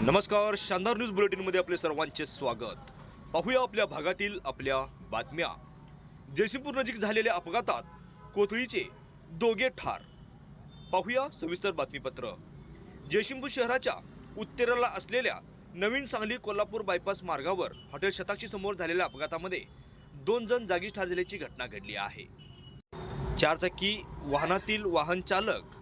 नमस्कार शानदार न्यूज बुलेटिनमध्ये आपले सर्वांचे स्वागत. पाहूया आपल्या भागातील आपल्या बातम्या. जयसिंगपूर नजीक झालेल्या अपघातात कोथळीचे दोघे ठार. पाहूया सविस्तर बातमीपत्र. जयसिंगपूर शहराच्या उत्तरेला असलेल्या नवीन सांगली कोल्हापूर बायपास मार्गावर हॉटेल शताक्षी समोर झालेल्या अपघातामध्ये दोन जण जागीच ठार झाल्याची घटना घडली आहे. चारचाकी वाहनातील वाहन चालक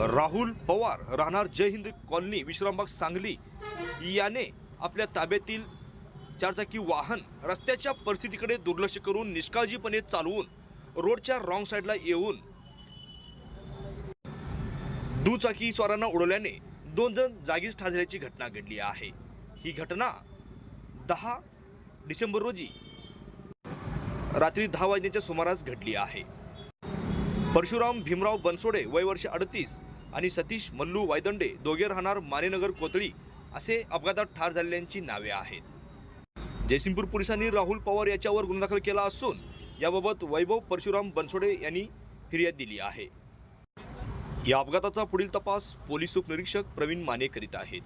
राहुल पवार राहणार जय हिंद कॉलनी विश्रामबाग सांगली. याने आपल्या ताब्यातील चारचाकी वाहन रस्त्याच्या परिस्थितीकडे दुर्लक्ष करून निष्काळजीपणे चालवून रोडच्या रॉंग साईडला येऊन दुचाकी स्वारांना उडवल्याने दोन जण जागीच ठार झाल्याची घटना घडली आहे. ही घटना दहा डिसेंबर रोजी रात्री दहा वाजण्याच्या सुमारास घडली आहे. परशुराम भीमराव बनसोडे वय वर्ष अडतीस आणि सतीश मल्लू वायदंडे दोघे राहणार मानेनगर कोतळी असे अपघातात ठार झालेल्यांची नावे आहेत. जयसिंगपूर पोलिसांनी राहुल पवार याच्यावर गुन्हा दाखल केला असून याबाबत वैभव परशुराम बनसोडे यांनी फिर्याद दिली आहे. या अपघाताचा पुढील तपास पोलीस उपनिरीक्षक प्रवीण माने करीत आहेत.